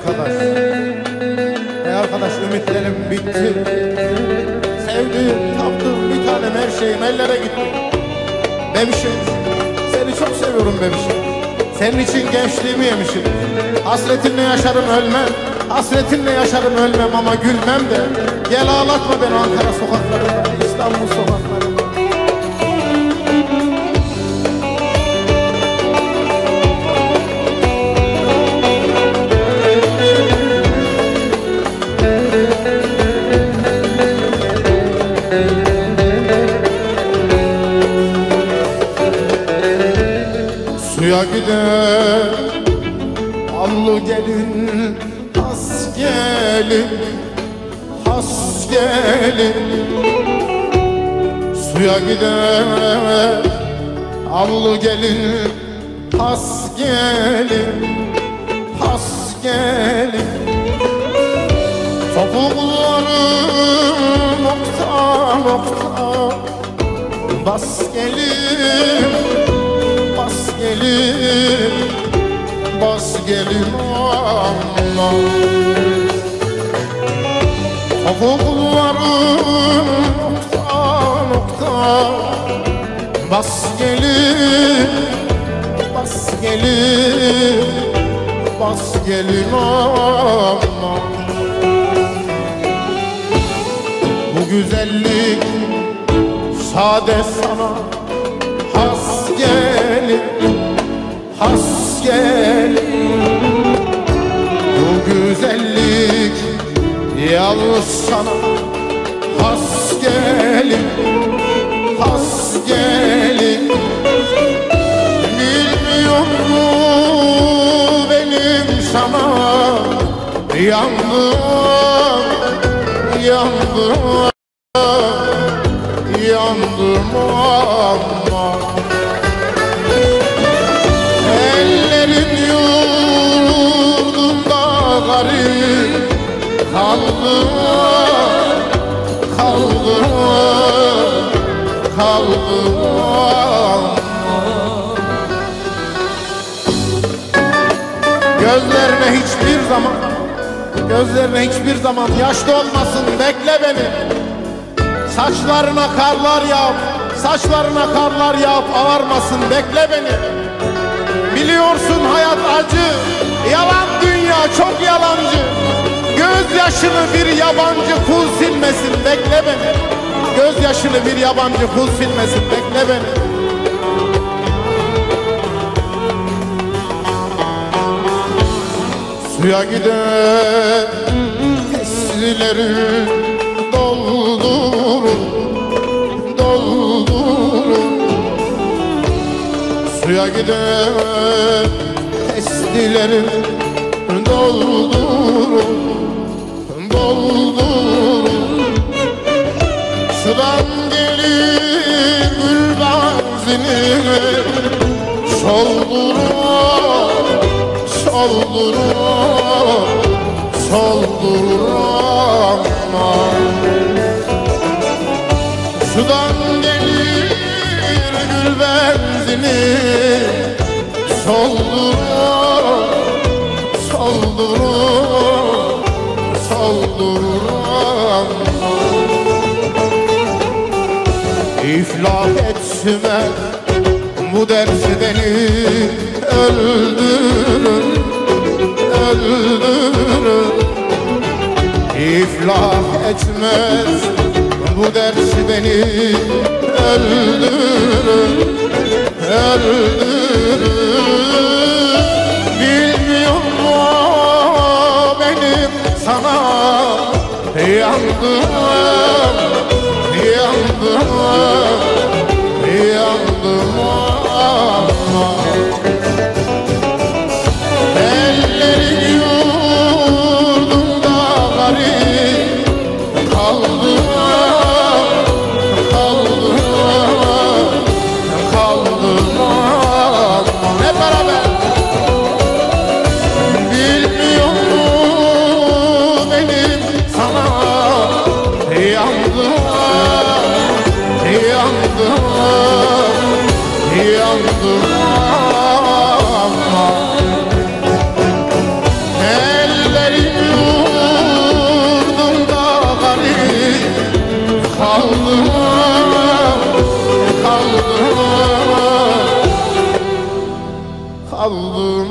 Arkadaş. Ey arkadaş ümitlerim bitti. Sevdiğim, taptığım bir tanem her şeyim ellere gitti. Bebişim Seni çok seviyorum bebişim. Senin için gençliğimi yemişim. Hasretinle yaşarım ölmem. Hasretinle yaşarım ölmem ama gülmem de. Gel ağlatma beni Ankara sokaklarında İstanbul sokaklarında Suya gider Allı gelin Has gelin Has gelin. Suya gider Allı gelin Has gelin Has gelin. Topukları nokta nokta Bas gelin Bas gelin Bas gelin Allah Topukları nokta nokta Bas gelin Bas gelin Bas gelin Allah Bu güzellik sade sana gelin Bu güzellik yalnız sana has gelin has gelin Bilmiyor mu benim sana yandım yandım yandım ama garip kaldım kaldım kaldım Gözlerine hiçbir zaman Gözlerine hiçbir zaman yaşlı olmasın bekle beni. Saçlarına karlar yağıp Saçlarına karlar yağıp ağarmasın bekle beni. Biliyorsun hayat acı Yalan dünya çok yalancı. Gözyaşını bir yabancı kul silmesin bekle beni. Gözyaşını bir yabancı kul silmesin bekle beni. Suya gider testileri doldurun doldurun Suya gider testileri doldurun doldurun Sudan gelir gül benzini soldurun soldurun soldurun soldurur, soldurur İflah etmez bu ders beni öldürür, öldürür. İflah etmez bu ders beni öldürür, öldürür sana yandım, yandım, yandım yandım Yandım Yandım Ellerimi vurdum da garip Kaldım Kaldım Kaldım